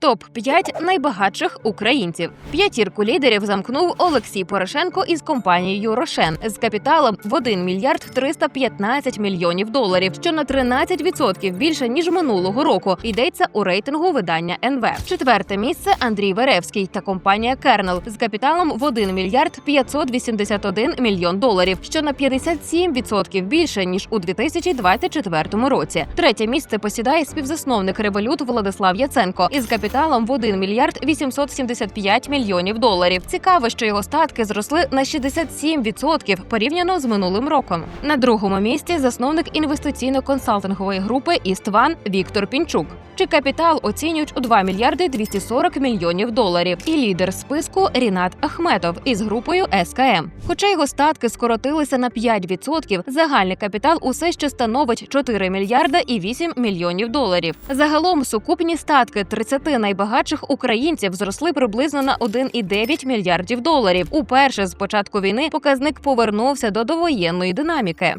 Топ 5 найбагатших українців. П'ятірку лідерів замкнув Олексій Порошенко із компанією Рошен з капіталом в 1 мільярд 315 мільйонів доларів, що на 13% більше ніж минулого року. Йдеться у рейтингу видання НВ. Четверте місце Андрій Веревський та компанія Кернел з капіталом в 1 мільярд 581 мільйон доларів, що на 57% більше ніж у 2024 році. Третє місце посідає співзасновник револют Владислав Яценко із капіталом в 1 мільярд 875 мільйонів доларів. Цікаво, що його статки зросли на 67% порівняно з минулим роком. На другому місці засновник інвестиційно-консалтингової групи Істван Віктор Пінчук. Чи капітал оцінюють у 2 мільярди 240 мільйонів доларів. І лідер списку Рінат Ахметов із групою СКМ. Хоча його статки скоротилися на 5%, загальний капітал усе ще становить 4 мільярда і 8 мільйонів доларів. Загалом сукупні статки 30 найбагатших українців зросли приблизно на 1,9 мільярдів доларів. Уперше з початку війни показник повернувся до довоєнної динаміки.